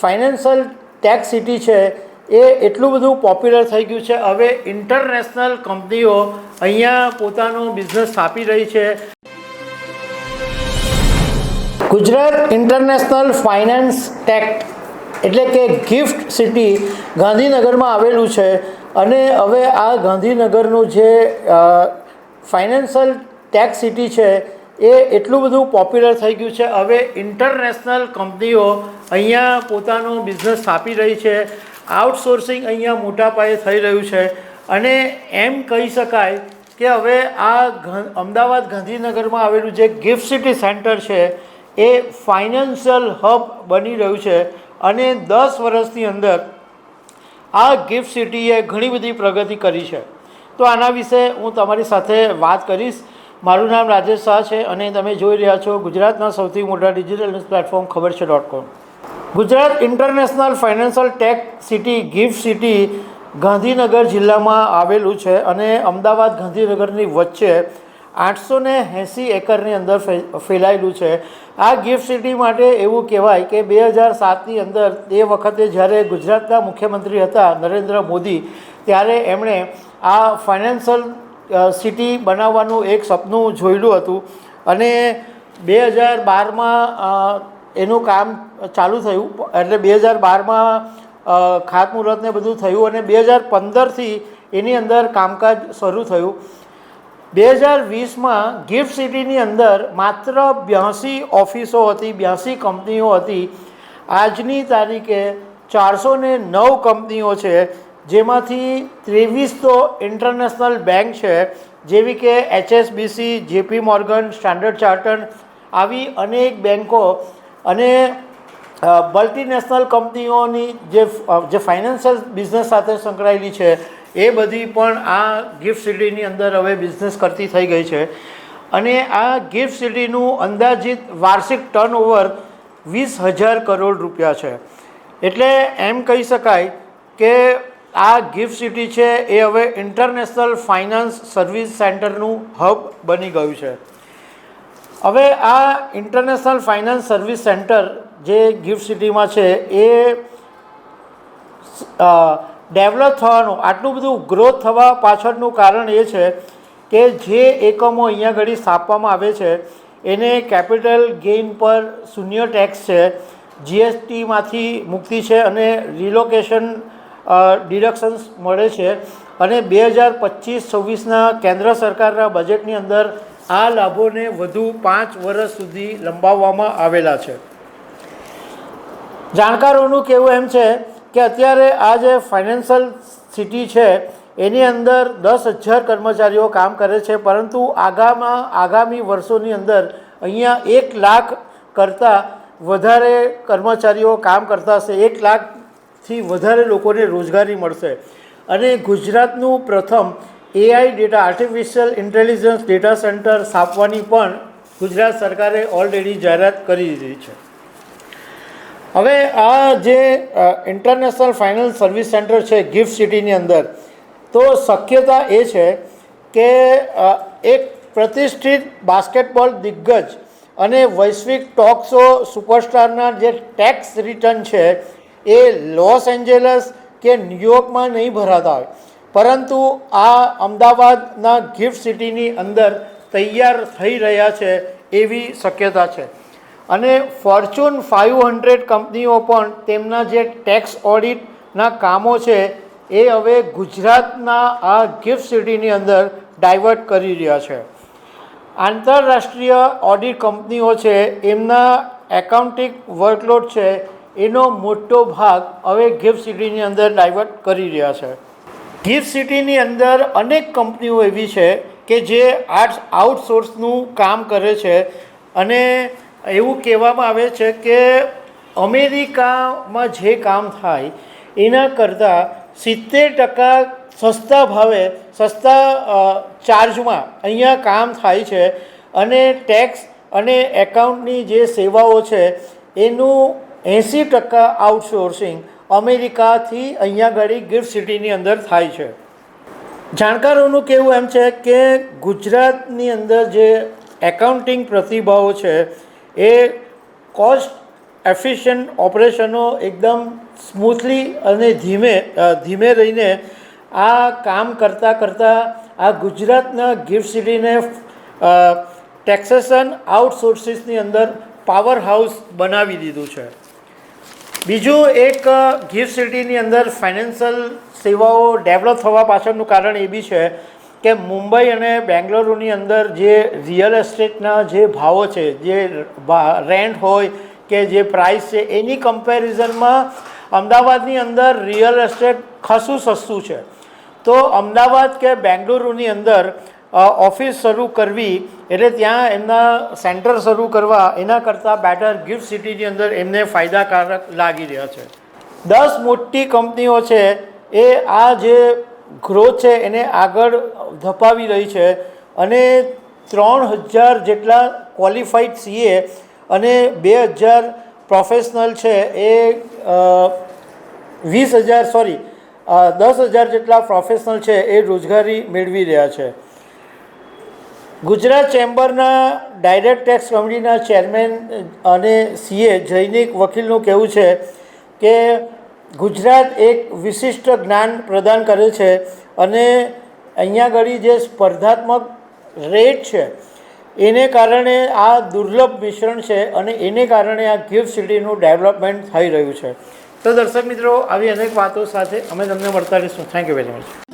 Financial tech city છે, એ એટલું બધું પોપ્યુલર થઈ ગયું છે. હવે ઇન્ટરનેશનલ કંપનીઓ અહીંયા પોતાનો બિઝનેસ સ્થાપી રહી છે. ગુજરાત ઇન્ટરનેશનલ ફાઇનાન્સ ટેક, એટલે કે ગિફ્ટ સિટી, ગાંધીનગરમાં આવેલું છે. અને હવે આ ગાંધીનગરનું જે ફાઇનાન્શિયલ ટેક સિટી છે એ એટલું બધું પોપ્યુલર થઈ ગયું છે. હવે ઇન્ટરનેશનલ કંપનીઓ અહીંયા પોતાનો બિઝનેસ સ્થાપી રહી છે. આઉટસોર્સિંગ અહીંયા મોટા પાયે થઈ રહ્યું છે. અને એમ કહી શકાય કે હવે આ અમદાવાદ ગાંધીનગરમાં આવેલું જે ગિફ્ટ સિટી સેન્ટર છે, એ ફાઇનાન્શિયલ હબ બની રહ્યું છે. અને દસ વર્ષની અંદર આ ગિફ્ટ સિટીએ ઘણી બધી પ્રગતિ કરી છે. તો આના વિશે હું તમારી સાથે વાત કરીશ. મારું નામ રાજેશ શાહ છે અને તમે જોઈ રહ્યા છો ગુજરાતના સૌથી મોટા ડિજિટલ ન્યૂઝ પ્લેટફોર્મ ખબર છે dot com. Gujarat international financial tech city, gift city Gandhinagar જિલ્લામાં આવેલું છે અને અમદાવાદ ગાંધીનગરની વચ્ચે આઠસો ને એંસી એકરની અંદર ફેલાયેલું છે. આ ગિફ્ટ સિટી માટે એવું કહેવાય કે બે હજાર સાતની અંદર તે વખતે જ્યારે ગુજરાતના મુખ્યમંત્રી હતા નરેન્દ્ર મોદી, ત્યારે એમણે આ ફાઇનાન્શિયલ સિટી બનાવવાનું એક સપનું જોયેલું હતું. અને બે હજાર બારમાં એનું કામ ચાલુ થયું. એટલે બે હજાર બારમાં ખાતમુહૂર્ત ને બધું થયું અને બે હજાર પંદરથી એની અંદર કામકાજ શરૂ થયું. બે હજાર વીસમાં ગિફ્ટ સિટીની અંદર માત્ર બ્યાસી ઓફિસો હતી, બ્યાસી કંપનીઓ હતી. આજની તારીખે ચારસો ને નવ કંપનીઓ છે. જેમાંથી ત્રેવીસ તો ઇન્ટરનેશનલ બેંક છે, જેવી કે HSBC, JP Morgan, Standard Chartered આવી અનેક બેન્કો અને મલ્ટીનેશનલ કંપનીઓની જે જે ફાઇનાન્શિયલ બિઝનેસ સાથે સંકળાયેલી છે, એ બધી પણ આ ગિફ્ટ સિટીની અંદર હવે બિઝનેસ કરતી થઈ ગઈ છે. અને આ ગિફ્ટ સિટીનું અંદાજિત વાર્ષિક ટર્નઓવર વીસ હજાર કરોડ રૂપિયા છે. એટલે એમ કહી શકાય કે આ ગિફ્ટ સિટી છે, એ હવે ઇન્ટરનેશનલ ફાઇનાન્સ સર્વિસ સેન્ટરનું હબ બની ગયું છે. હવે આ ઇન્ટરનેશનલ ફાઇનાન્સ સર્વિસ સેન્ટર જે ગિફ્ટ સિટીમાં છે, એ ડેવલપ થવાનું, આટલું બધું ગ્રોથ થવા પાછળનું કારણ એ છે કે જે એકમો અહીંયા ઘડી સ્થાપવામાં આવે છે, એને કેપિટલ ગેઇન પર શૂન્ય ટેક્સ છે જીએસટીમાંથી મુક્તિ છે અને રિલોકેશન ડિડક્શન્સ મળે છે. અને બે હજાર પચીસ છવ્વીસના કેન્દ્ર સરકારના બજેટની અંદર આ લાભોને વધુ પાંચ વર્ષ સુધી લંબાવવામાં આવેલા છે. જાણકારોનું કહેવું એમ છે કે અત્યારે આ જે ફાઇનાન્શિયલ સિટી છે, એની અંદર દસ હજાર કર્મચારીઓ કામ કરે છે, પરંતુ આગામાં, આગામી વર્ષોની અંદર અહીંયા એક લાખ કરતાં વધારે કર્મચારીઓ કામ કરતા હશે. એક લાખથી વધારે લોકોને રોજગારી મળશે. અને ગુજરાતનું પ્રથમ AI data artificial intelligence data centre સ્થાપવાની પણ ગુજરાત સરકારે ઓલરેડી જાહેરાત કરી દીધી છે. હવે આ જે ઇન્ટરનેશનલ ફાઇનાન્સ સર્વિસ સેન્ટર છે ગિફ્ટ સિટીની અંદર, તો શક્યતા એ છે કે એક પ્રતિષ્ઠિત બાસ્કેટબોલ દિગ્ગજ અને વૈશ્વિક ટોક શો સુપરસ્ટારના જે ટેક્સ રિટર્ન છે એ લોસ એન્જલસ કે ન્યુયોર્કમાં નહીં ભરાતા હોય. પરંતુ આ અમદાવાદના ગિફ્ટ સિટીની અંદર તૈયાર થઈ રહ્યા છે એવી શક્યતા છે. અને ફોર્ચ્યુન ફાઇવ હંડ્રેડ કંપનીઓ પણ તેમના જે ટેક્સ ઓડિટના કામો છે એ હવે ગુજરાતના આ ગિફ્ટ સિટીની અંદર ડાયવર્ટ કરી રહ્યા છે. આંતરરાષ્ટ્રીય ઓડિટ કંપનીઓ છે, એમના એકાઉન્ટિંગ વર્કલોડ છે એનો મોટો ભાગ હવે ગિફ્ટ સિટીની અંદર ડાયવર્ટ કરી રહ્યા છે. ગિફ્ટ સિટીની અંદર અનેક કંપનીઓ એવી છે કે જે આર્ટ્સ આઉટસોર્સનું કામ કરે છે અને એવું કહેવામાં આવે છે કે અમેરિકામાં જે કામ થાય એના કરતાં સિત્તેર ટકા સસ્તા ભાવે, સસ્તા ચાર્જમાં અહીંયા કામ થાય છે અને ટેક્સ અને એકાઉન્ટની જે સેવાઓ છે એનું એંસી ટકા આઉટસોર્સિંગ અમેરિકાથી અહીંયા આગળ ગિફ્ટ સિટીની અંદર થાય છે. જાણકારોનું કહેવું એમ છે કે ગુજરાતની અંદર જે એકાઉન્ટિંગ પ્રતિભાવો છે, એ કોસ્ટ એફિશિયન્ટ ઓપરેશનો એકદમ સ્મૂથલી અને ધીમે ધીમે રહીને આ કામ કરતાં કરતાં આ ગુજરાતના ગિફ્ટ સિટીને ટેક્સેશન આઉટસોર્સિસની અંદર પાવર હાઉસ બનાવી દીધું છે. બીજું એક ગિફ્ટ સિટીની અંદર ફાઇનાન્શિયલ સેવાઓ ડેવલપ થવા પાછળનું કારણ એ બી છે કે મુંબઈ અને બેંગ્લોરુની અંદર જે રિયલ એસ્ટેટના જે ભાવો છે, જે રેન્ટ હોય કે જે પ્રાઇસ છે, એની કમ્પેરિઝનમાં અમદાવાદની અંદર રિયલ એસ્ટેટ ખાસું સસ્તું છે. તો અમદાવાદ કે બેંગ્લુરુની અંદર ઓફિસ શરૂ કરવી એટલે ત્યાં એમના સેન્ટર શરૂ કરવા, એના કરતાં બેટર ગિફ્ટ સિટીની અંદર એમને ફાયદાકારક લાગી રહ્યા છે. દસ મોટી કંપનીઓ છે, એ આ જે ગ્રોથ છે એને આગળ ધપાવી રહી છે અને ત્રણ હજાર જેટલા ક્વોલિફાઈડ સીએ અને બે હજાર પ્રોફેશનલ છે એ વીસ હજાર સોરી દસ હજાર જેટલા પ્રોફેશનલ છે એ રોજગારી મેળવી રહ્યા છે. ગુજરાત ચેમ્બરના ડાયરેક્ટ ટેક્સ કમિટીના ચેરમેન અને સીએ જૈનિક વકીલનું કહેવું છે કે ગુજરાત એક વિશિષ્ટ જ્ઞાન પ્રદાન કરે છે અને અહીંયા આગળ જે સ્પર્ધાત્મક રેટ છે, એને કારણે આ દુર્લભ મિશ્રણ છે અને એને કારણે આ ગિફ્ટ સિટીનું ડેવલપમેન્ટ થઈ રહ્યું છે. તો દર્શક મિત્રો, આવી અનેક વાતો સાથે અમે તમને મળતા રહીશું. Thank you very much